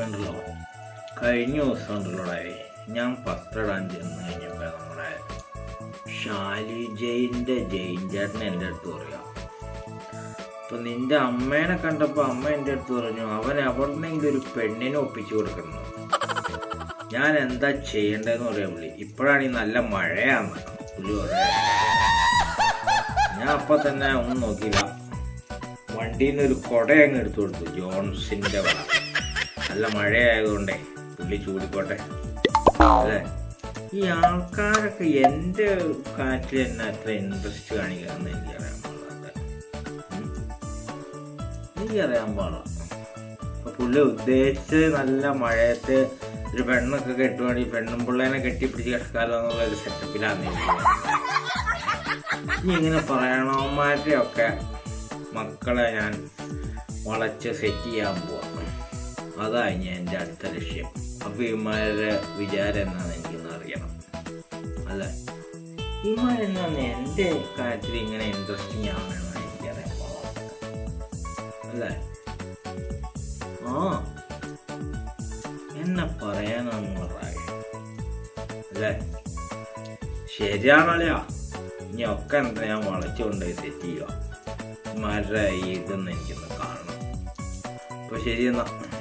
ഉണ്ടല്ലോ കഴിഞ്ഞ ദിവസം ഉണ്ടല്ലോടെ ഞാൻ പത്രടാൻ ചെന്ന് കഴിഞ്ഞപ്പോൾ നമ്മുടെ ഷാലി ജയിന്റെ ജയിൻ ചേട്ടൻ എന്റെ അടുത്ത് പറയാം. അപ്പൊ നിന്റെ അമ്മേനെ കണ്ടപ്പോൾ അമ്മ എന്റെ അടുത്ത് പറഞ്ഞു അവൻ എവിടെന്നെങ്കിലും ഒരു പെണ്ണിനെ ഒപ്പിച്ചു കൊടുക്കുന്നു ഞാൻ എന്താ ചെയ്യേണ്ടതെന്ന് പറയാ പുള്ളി. ഇപ്പോഴാണ് ഈ നല്ല മഴയാന്ന് പുള്ളി പറയാ ഞാൻ അപ്പൊ തന്നെ ഒന്നും നോക്കിയില്ല. വണ്ടിയിൽ നിന്ന് ഒരു കൊടയങ്ങ് എടുത്തു കൊടുത്തു ജോൺസിന്റെ വട. നല്ല മഴയായതുകൊണ്ടേ പുള്ളി ചൂടിക്കോട്ടെ. അല്ലേ? ഈ ആൾക്കാരൊക്കെ എന്റെ കാറ്റിൽ തന്നെ അത്ര ഇൻട്രസ്റ്റ് കാണിക്കാമെന്ന് എനിക്കറിയാൻ പാടില്ല. എനിക്കറിയാൻ പാടില്ല. അപ്പൊ പുള്ളി ഉദ്ദേശിച്ച് നല്ല മഴയത്ത് ഒരു പെണ്ണൊക്കെ കെട്ടുവാണെങ്കിൽ പെണ്ണും പിള്ളേനെ കെട്ടിപ്പിടിച്ച് കിടക്കാലോ എന്നുള്ള ഒരു സെറ്റപ്പിലാണ് ഇനി ഇങ്ങനെ പറയണവന്മാരുടെ ഒക്കെ മക്കളെ ഞാൻ വളച്ച് സെറ്റ് ചെയ്യാൻ പോവാം. അതാണ് എന്റെ അടുത്ത ലക്ഷ്യം. അപ്പൊ ഇമാരുടെ വിചാരം എന്നാണ് എനിക്കൊന്ന് അറിയണം. അല്ലേ? എന്നാണ് എന്റെ കാര്യത്തിൽ ഇങ്ങനെ ഇൻട്രസ്റ്റിംഗ് ആവണമെന്ന് എനിക്കറിയാൻ അല്ലേ? ആ. എന്നെ പറയാനൊന്നും പറയാ അല്ലേ? ശരിയാണല്ലോ ഇനി ഒക്കെ എന്താ ഞാൻ വളച്ചുകൊണ്ട് സെറ്റ് ചെയ്യുക. ഇമാരുടെ ഈ ഇതൊന്നും എനിക്കൊന്ന് കാണണം. അപ്പൊ ശരി എന്നാ.